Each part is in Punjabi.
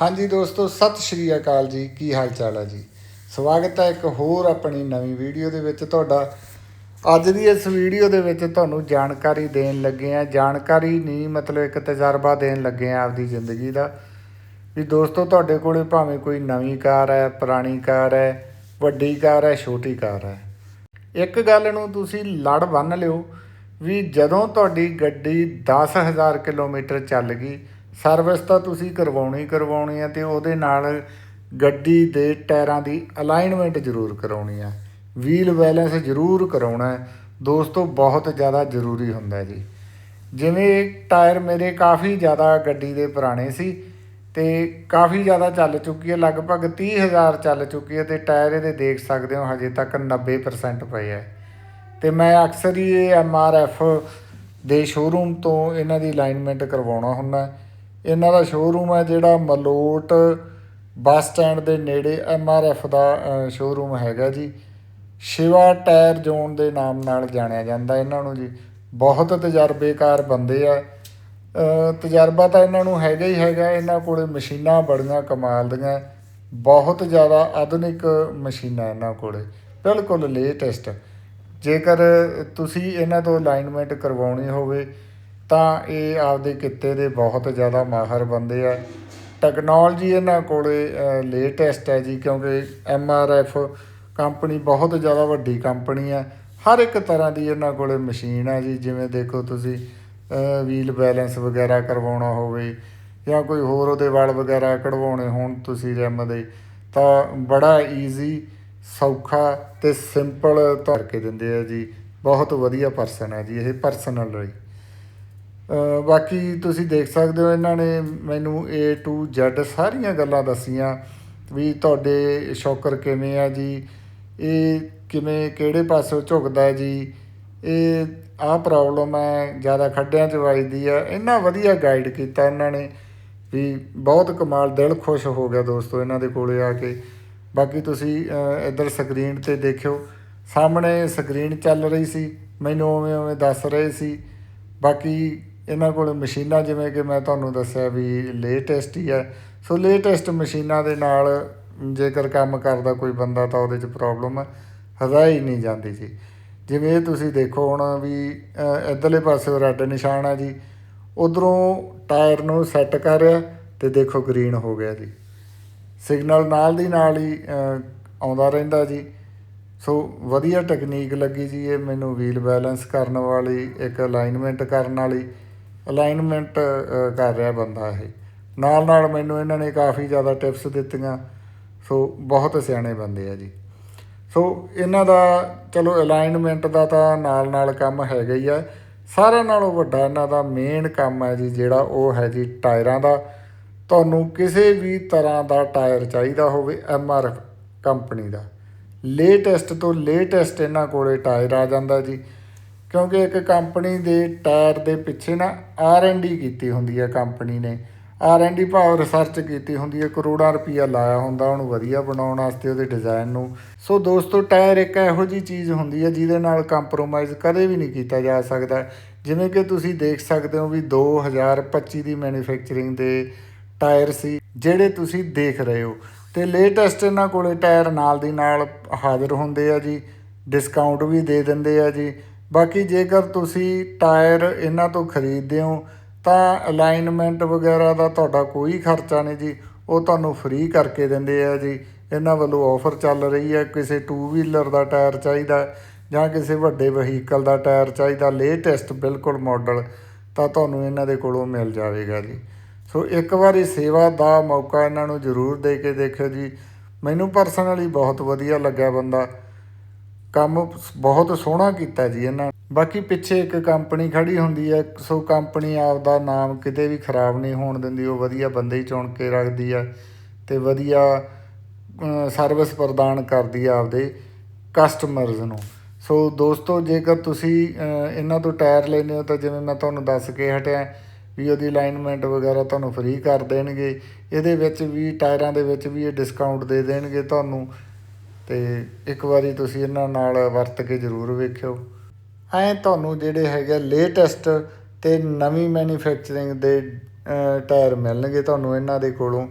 ਹਾਂਜੀ ਦੋਸਤੋ, ਸਤਿ ਸ਼੍ਰੀ ਅਕਾਲ ਜੀ। ਕੀ ਹਾਲ ਚਾਲ ਹੈ ਜੀ? ਸਵਾਗਤ ਹੈ ਇੱਕ ਹੋਰ ਆਪਣੀ ਨਵੀਂ ਵੀਡੀਓ ਦੇ ਵਿੱਚ ਤੁਹਾਡਾ। ਅੱਜ ਦੀ ਇਸ ਵੀਡੀਓ ਦੇ ਵਿੱਚ ਤੁਹਾਨੂੰ ਜਾਣਕਾਰੀ ਦੇਣ ਲੱਗੇ ਆ ਜਾਣਕਾਰੀ ਨਹੀਂ, ਮਤਲਬ ਇੱਕ ਤਜਰਬਾ ਦੇਣ ਲੱਗੇ ਆ ਆਪਦੀ ਜ਼ਿੰਦਗੀ ਦਾ। ਵੀ ਦੋਸਤੋ, ਤੁਹਾਡੇ ਕੋਲੇ ਭਾਵੇਂ ਕੋਈ ਨਵੀਂ ਕਾਰ ਹੈ, ਪੁਰਾਣੀ ਕਾਰ ਹੈ, ਵੱਡੀ ਕਾਰ ਹੈ, ਛੋਟੀ ਕਾਰ ਹੈ। ਇੱਕ ਗੱਲ ਨੂੰ ਤੁਸੀਂ ਲੜ ਬੰਨ ਲਿਓ ਵੀ ਜਦੋਂ ਤੁਹਾਡੀ ਗੱਡੀ 10000 ਕਿਲੋਮੀਟਰ ਚੱਲ ਗਈ ਸਰਵਿਸ ਤਾਂ ਤੁਸੀਂ ਕਰਵਾਉਣੀ ਕਰਵਾਉਣੀ ਹੈ ਤੇ ਉਹਦੇ ਨਾਲ ਗੱਡੀ ਦੇ ਟਾਇਰਾਂ ਦੀ ਅਲਾਈਨਮੈਂਟ ਜ਼ਰੂਰ ਕਰਾਉਣੀ ਹੈ। ਵੀਲ ਬੈਲੈਂਸ ਜ਼ਰੂਰ ਕਰਾਉਣਾ ਹੈ। ਦੋਸਤੋ, ਬਹੁਤ ਜ਼ਿਆਦਾ ਜ਼ਰੂਰੀ ਹੁੰਦਾ ਜੀ। ਜਿਵੇਂ ਟਾਇਰ ਮੇਰੇ ਕਾਫੀ ਜ਼ਿਆਦਾ ਗੱਡੀ ਦੇ ਪੁਰਾਣੇ ਸੀ ਤੇ ਕਾਫੀ ਜ਼ਿਆਦਾ ਚੱਲ ਚੁੱਕੀ ਹੈ, ਲਗਭਗ 30000 ਚੱਲ ਚੁੱਕੀ ਹੈ ਤੇ ਟਾਇਰ ਇਹਦੇ ਦੇਖ ਸਕਦੇ ਹੋ, ਹਜੇ ਤੱਕ 90% ਪਏ ਹੈ। ਤੇ ਮੈਂ ਅਕਸਰ ਹੀ ਇਹ ਐਮਆਰਐਫ ਦੇ ਸ਼ੋਰੂਮ ਤੋਂ ਇਹਨਾਂ ਦੀ ਅਲਾਈਨਮੈਂਟ ਕਰਵਾਉਣਾ ਹੁੰਦਾ। ਇਹਨਾਂ ਦਾ ਸ਼ੋਰੂਮ ਹੈ ਜਿਹੜਾ ਮਲੋਟ ਬੱਸ ਸਟੈਂਡ ਦੇ ਨੇੜੇ ਐਮਆਰਐਫ ਦਾ ਸ਼ੋਰੂਮ ਹੈਗਾ ਜੀ। ਸ਼ਿਵਾ ਟਾਇਰ ਜ਼ੋਨ ਦੇ ਨਾਮ ਨਾਲ ਜਾਣਿਆ ਜਾਂਦਾ ਇਹਨਾਂ ਨੂੰ ਜੀ। ਬਹੁਤ ਤਜਰਬੇਕਾਰ ਬੰਦੇ ਆ। ਤਜਰਬਾ ਤਾਂ ਇਹਨਾਂ ਨੂੰ ਹੈਗਾ ਹੀ ਹੈਗਾ, ਇਹਨਾਂ ਕੋਲੇ ਮਸ਼ੀਨਾਂ ਬੜੀਆਂ ਕਮਾਲ ਦੀਆਂ। ਬਹੁਤ ਜ਼ਿਆਦਾ ਆਧੁਨਿਕ ਮਸ਼ੀਨਾਂ ਇਹਨਾਂ ਕੋਲੇ। ਬਿਲਕੁਲ ਲੇਟੈਸਟ। ਜੇਕਰ ਤੁਸੀਂ ਇਹਨਾਂ ਤੋਂ ਅਲਾਈਨਮੈਂਟ ਕਰਵਾਉਣੀ ਹੋਵੇ ਤਾਂ ਇਹ ਆਪਦੇ ਕਿੱਤੇ ਦੇ ਬਹੁਤ ਜ਼ਿਆਦਾ ਮਾਹਰ ਬੰਦੇ ਆ। ਟੈਕਨੋਲੋਜੀ ਇਹਨਾਂ ਕੋਲੇ ਲੇਟੈਸਟ ਹੈ ਜੀ, ਕਿਉਂਕਿ ਐਮ ਆਰ ਐਫ ਕੰਪਨੀ ਬਹੁਤ ਜ਼ਿਆਦਾ ਵੱਡੀ ਕੰਪਨੀ ਹੈ ਹਰ ਇੱਕ ਤਰ੍ਹਾਂ ਦੀ ਇਹਨਾਂ ਕੋਲੇ ਮਸ਼ੀਨ ਹੈ ਜੀ, ਜਿਵੇਂ ਦੇਖੋ ਤੁਸੀਂ ਵੀਲ ਬੈਲੈਂਸ ਵਗੈਰਾ ਕਰਵਾਉਣਾ ਹੋਵੇ ਜਾਂ ਕੋਈ ਹੋਰ ਉਹਦੇ ਵਾਲ ਵਗੈਰਾ ਕਢਵਾਉਣੇ ਹੋਣ ਤੁਸੀਂ ਰਿਮ ਦੇ, ਤਾਂ ਬੜਾ ਈਜ਼ੀ ਸੌਖਾ ਤੇ ਸਿੰਪਲ ਧਰ ਕੇ ਦਿੰਦੇ ਆ ਜੀ। ਬਹੁਤ ਵਧੀਆ ਪਰਸਨ ਹੈ ਜੀ, ਇਹ ਪਰਸਨਲ ਰਹੀ ਬਾਕੀ ਤੁਸੀਂ ਦੇਖ ਸਕਦੇ ਹੋ ਇਹਨਾਂ ਨੇ ਮੈਨੂੰ A to Z ਸਾਰੀਆਂ ਗੱਲਾਂ ਦੱਸੀਆਂ ਵੀ ਤੁਹਾਡੇ ਸ਼ੌਕਰ ਕਿਵੇਂ ਆ ਜੀ, ਇਹ ਕਿਵੇਂ, ਕਿਹੜੇ ਪਾਸੋਂ ਝੁਕਦਾ ਜੀ, ਇਹ ਆਹ ਪ੍ਰੋਬਲਮ ਹੈ ਜ਼ਿਆਦਾ ਖੱਡਿਆਂ 'ਚ ਵੱਜਦੀ ਆ, ਇੰਨਾ ਵਧੀਆ ਗਾਈਡ ਕੀਤਾ ਇਹਨਾਂ ਨੇ ਵੀ ਬਹੁਤ ਕਮਾਲ, ਦਿਲ ਖੁਸ਼ ਹੋ ਗਿਆ ਦੋਸਤੋ ਇਹਨਾਂ ਦੇ ਕੋਲੇ ਆ ਕੇ। ਬਾਕੀ ਤੁਸੀਂ ਇੱਧਰ ਸਕਰੀਨ ਤੇ ਦੇਖਿਓ, ਸਾਹਮਣੇ ਸਕਰੀਨ ਚੱਲ ਰਹੀ ਸੀ, ਮੈਨੂੰ ਉਵੇਂ ਉਵੇਂ ਦੱਸ ਰਹੇ ਸੀ। ਬਾਕੀ ਇਹਨਾਂ ਕੋਲ ਮਸ਼ੀਨਾਂ ਜਿਵੇਂ ਕਿ ਮੈਂ ਤੁਹਾਨੂੰ ਦੱਸਿਆ ਵੀ ਲੇਟੈਸਟ ਹੀ ਹੈ। ਸੋ ਲੇਟੈਸਟ ਮਸ਼ੀਨਾਂ ਦੇ ਨਾਲ ਜੇਕਰ ਕੰਮ ਕਰਦਾ ਕੋਈ ਬੰਦਾ ਤਾਂ ਉਹਦੇ 'ਚ ਪ੍ਰੋਬਲਮ ਹਜ਼ਾਈ ਨਹੀਂ ਜਾਂਦੀ ਜੀ। ਜਿਵੇਂ ਇਹ ਤੁਸੀਂ ਦੇਖੋ ਹੁਣ ਵੀ ਅ, ਇੱਧਰਲੇ ਪਾਸੇ ਰੈੱਡ ਨਿਸ਼ਾਨ ਹੈ ਜੀ। ਉਧਰੋਂ ਟਾਇਰ ਨੂੰ ਸੈੱਟ ਕਰ ਰਿਹਾ ਤੇ ਦੇਖੋ ਗ੍ਰੀਨ ਹੋ ਗਿਆ ਜੀ। ਸਿਗਨਲ ਨਾਲ ਦੀ ਨਾਲ ਹੀ ਆਉਂਦਾ ਰਹਿੰਦਾ ਜੀ। ਸੋ ਵਧੀਆ ਟੈਕਨੀਕ ਲੱਗੀ ਜੀ ਇਹ ਮੈਨੂੰ ਵੀਲ ਬੈਲੈਂਸ ਕਰਨ ਵਾਲੀ ਇੱਕ ਅਲਾਈਨਮੈਂਟ ਕਰਨ ਵਾਲੀ। ਅਲਾਈਨਮੈਂਟ ਕਰ ਰਿਹਾ ਬੰਦਾ ਇਹ। ਨਾਲ ਨਾਲ ਮੈਨੂੰ ਇਹਨਾਂ ਨੇ ਕਾਫੀ ਜ਼ਿਆਦਾ ਟਿਪਸ ਦਿੱਤੀਆਂ। ਸੋ ਬਹੁਤ ਸਿਆਣੇ ਬੰਦੇ ਆ ਜੀ। ਸੋ ਇਹਨਾਂ ਦਾ, ਚਲੋ ਅਲਾਈਨਮੈਂਟ ਦਾ ਤਾਂ ਨਾਲ ਨਾਲ ਕੰਮ ਹੈਗਾ ਹੀ ਆ। ਸਾਰਿਆਂ ਨਾਲੋਂ ਵੱਡਾ ਇਹਨਾਂ ਦਾ ਮੇਨ ਕੰਮ ਹੈ ਜੀ, ਜਿਹੜਾ ਉਹ ਹੈ ਜੀ ਟਾਇਰਾਂ ਦਾ। ਤੁਹਾਨੂੰ ਕਿਸੇ ਵੀ ਤਰ੍ਹਾਂ ਦਾ ਟਾਇਰ ਚਾਹੀਦਾ ਹੋਵੇ ਐਮਆਰ ਕੰਪਨੀ ਦਾ। ਲੇਟੈਸਟ ਤੋਂ ਲੇਟੈਸਟ ਇਹਨਾਂ ਕੋਲੇ ਟਾਇਰ ਆ ਜਾਂਦਾ ਜੀ। ਕਿਉਂਕਿ ਇੱਕ ਕੰਪਨੀ ਦੇ ਟਾਇਰ ਦੇ ਪਿੱਛੇ ਨਾ ਆਰ ਐਂਡ ਡੀ ਕੀਤੀ ਹੁੰਦੀ ਹੈ ਕੰਪਨੀ ਨੇ। ਆਰ ਐਂਡ ਡੀ ਭਾਵ ਰਿਸਰਚ ਕੀਤੀ ਹੁੰਦੀ ਹੈ, ਕਰੋੜਾਂ ਰੁਪਈਆ ਲਾਇਆ ਹੁੰਦਾ, ਉਹਨੂੰ ਵਧੀਆ ਬਣਾਉਣ ਵਾਸਤੇ ਉਹਦੇ ਡਿਜ਼ਾਈਨ ਨੂੰ। ਸੋ ਦੋਸਤੋ, ਟਾਇਰ ਇੱਕ ਇਹੋ ਜੀ ਚੀਜ਼ ਹੁੰਦੀ ਹੈ ਜਿਹਦੇ ਨਾਲ ਕੰਪਰੋਮਾਈਜ਼ ਕਦੇ ਵੀ ਨਹੀਂ ਕੀਤਾ ਜਾ ਸਕਦਾ। ਜਿਵੇਂ ਕਿ ਤੁਸੀਂ ਦੇਖ ਸਕਦੇ ਹੋ ਵੀ 2025 ਦੀ ਮੈਨੂਫੈਕਚਰਿੰਗ ਦੇ ਟਾਇਰ ਸੀ, ਜਿਹੜੇ ਤੁਸੀਂ ਦੇਖ ਰਹੇ ਹੋ। ਤੇ ਲੇਟੈਸਟ ਇਹਨਾਂ ਕੋਲੇ ਟਾਇਰ ਨਾਲ ਦੀ ਨਾਲ ਹਾਜ਼ਰ ਹੁੰਦੇ ਆ ਜੀ ਡਿਸਕਾਊਂਟ ਵੀ ਦੇ ਦਿੰਦੇ ਆ ਜੀ। ਬਾਕੀ ਜੇਕਰ ਤੁਸੀਂ ਟਾਇਰ ਇਹਨਾਂ ਤੋਂ ਖਰੀਦਦੇ ਹੋ, ਤਾਂ ਅਲਾਈਨਮੈਂਟ ਵਗੈਰਾ ਦਾ ਤੁਹਾਡਾ ਕੋਈ ਖਰਚਾ ਨਹੀਂ ਜੀ। ਉਹ ਤੁਹਾਨੂੰ ਫ੍ਰੀ ਕਰਕੇ ਦਿੰਦੇ ਆ ਜੀ। ਇਹਨਾਂ ਵੱਲੋਂ ਆਫਰ ਚੱਲ ਰਹੀ ਹੈ। ਕਿਸੇ ਟੂ ਵੀਲਰ ਦਾ ਟਾਇਰ ਚਾਹੀਦਾ ਜਾਂ ਕਿਸੇ ਵੱਡੇ ਵਹੀਕਲ ਦਾ ਟਾਇਰ ਚਾਹੀਦਾ ਲੇਟੈਸਟ ਬਿਲਕੁਲ ਮਾਡਲ ਤਾਂ ਤੁਹਾਨੂੰ ਇਹਨਾਂ ਦੇ ਕੋਲੋਂ ਮਿਲ ਜਾਵੇਗਾ ਜੀ। ਸੋ ਇੱਕ ਵਾਰੀ ਸੇਵਾ ਦਾ ਮੌਕਾ ਇਹਨਾਂ ਨੂੰ ਜ਼ਰੂਰ ਦੇ ਕੇ ਦੇਖਿਓ ਜੀ। ਮੈਨੂੰ ਪਰਸਨਲੀ ਬਹੁਤ ਵਧੀਆ ਲੱਗਿਆ ਬੰਦਾ। ਕੰਮ ਬਹੁਤ ਸੋਹਣਾ ਕੀਤਾ ਜੀ ਇਹਨਾਂ ਬਾਕੀ ਪਿੱਛੇ ਇੱਕ ਕੰਪਨੀ ਖੜੀ ਹੁੰਦੀ ਹੈ, ਸੋ ਕੰਪਨੀ ਆਪ ਦਾ ਨਾਮ ਕਿਤੇ ਵੀ ਖਰਾਬ ਨਹੀਂ ਹੋਣ ਦਿੰਦੀ, ਉਹ ਵਧੀਆ ਬੰਦੇ ਹੀ ਚੁਣ ਕੇ ਰੱਖਦੀ ਆ ਤੇ ਵਧੀਆ ਸਰਵਿਸ ਪ੍ਰਦਾਨ ਕਰਦੀ ਆ ਆਪਦੇ ਕਸਟਮਰਸ ਨੂੰ। ਸੋ ਦੋਸਤੋ, ਜੇਕਰ ਤੁਸੀਂ ਇਹਨਾਂ ਤੋਂ ਟਾਇਰ ਲੈਣੇ ਹੋ ਤਾਂ ਜਿਵੇਂ ਮੈਂ ਤੁਹਾਨੂੰ ਦੱਸ ਕੇ ਹਟਿਆ ਵੀ ਉਹਦੀ ਅਲਾਈਨਮੈਂਟ ਵਗੈਰਾ ਤੁਹਾਨੂੰ ਫ੍ਰੀ ਕਰ ਦੇਣਗੇ, ਇਹਦੇ ਵਿੱਚ ਵੀ, ਟਾਇਰਾਂ ਦੇ ਵਿੱਚ ਵੀ ਇਹ ਡਿਸਕਾਊਂਟ ਦੇ ਦੇਣਗੇ ਤੁਹਾਨੂੰ। ਤੇ ਇੱਕ ਵਾਰੀ ਤੁਸੀਂ ਇਹਨਾਂ ਨਾਲ ਵਰਤ ਕੇ ਜ਼ਰੂਰ ਵੇਖਿਓ। ਐ ਤੁਹਾਨੂੰ ਜਿਹੜੇ ਹੈਗੇ ਲੇਟੈਸਟ ਤੇ ਨਵੀਂ ਮੈਨੂਫੈਕਚਰਿੰਗ ਦੇ ਟਾਇਰ ਮਿਲਣਗੇ ਤੁਹਾਨੂੰ ਇਹਨਾਂ ਦੇ ਕੋਲੋਂ।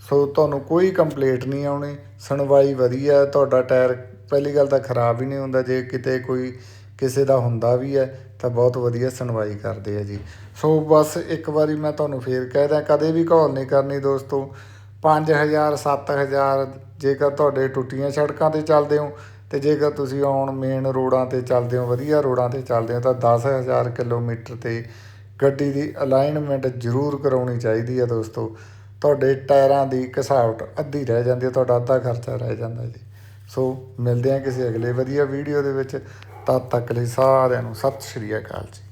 ਸੋ ਤੁਹਾਨੂੰ ਕੋਈ ਕੰਪਲੇਂਟ ਨਹੀਂ ਆਉਣੀ। ਸੁਣਵਾਈ ਵਧੀਆ, ਤੁਹਾਡਾ ਟਾਇਰ ਪਹਿਲੀ ਗੱਲ ਤਾਂ ਖਰਾਬ ਹੀ ਨਹੀਂ ਹੁੰਦਾ। ਜੇ ਕਿਤੇ ਕੋਈ ਕਿਸੇ ਦਾ ਹੁੰਦਾ ਵੀ ਹੈ, ਤਾਂ ਬਹੁਤ ਵਧੀਆ ਸੁਣਵਾਈ ਕਰਦੇ ਆ ਜੀ। ਸੋ ਬਸ ਇੱਕ ਵਾਰੀ ਮੈਂ ਤੁਹਾਨੂੰ ਫੇਰ ਕਹਿ ਦਿਆਂ, ਕਦੇ ਵੀ ਕਾਲ ਨਹੀਂ ਕਰਨੀ ਦੋਸਤੋ। 5000 7000 ਜੇਕਰ ਤੁਹਾਡੇ ਟੁੱਟੀਆਂ ਸੜਕਾਂ ਤੇ ਚੱਲਦੇ ਹੋ ਤੇ ਜੇਕਰ ਤੁਸੀਂ ਔਨ ਮੇਨ ਰੋਡਾਂ ਤੇ ਚੱਲਦੇ ਹੋ, ਵਧੀਆ ਰੋਡਾਂ ਤੇ ਚੱਲਦੇ ਹੋ ਤਾਂ 10000 ਕਿਲੋਮੀਟਰ ਤੇ ਗੱਡੀ ਦੀ ਅਲਾਈਨਮੈਂਟ ਜ਼ਰੂਰ ਕਰਾਉਣੀ ਚਾਹੀਦੀ ਹੈ ਦੋਸਤੋ। ਤੁਹਾਡੇ ਟਾਇਰਾਂ ਦੀ ਘਸਾਵਟ ਅੱਧੀ ਰਹਿ ਜਾਂਦੀ ਹੈ, ਤੁਹਾਡਾ ਅੱਧਾ ਖਰਚਾ ਰਹਿ ਜਾਂਦਾ ਜੀ। ਸੋ ਮਿਲਦੇ ਹਾਂ ਕਿਸੇ ਅਗਲੇ ਵਧੀਆ ਵੀਡੀਓ ਦੇ ਵਿੱਚ। ਤਦ ਤੱਕ ਲਈ ਸਾਰਿਆਂ ਨੂੰ ਸਤਿ ਸ਼੍ਰੀ ਅਕਾਲ ਜੀ।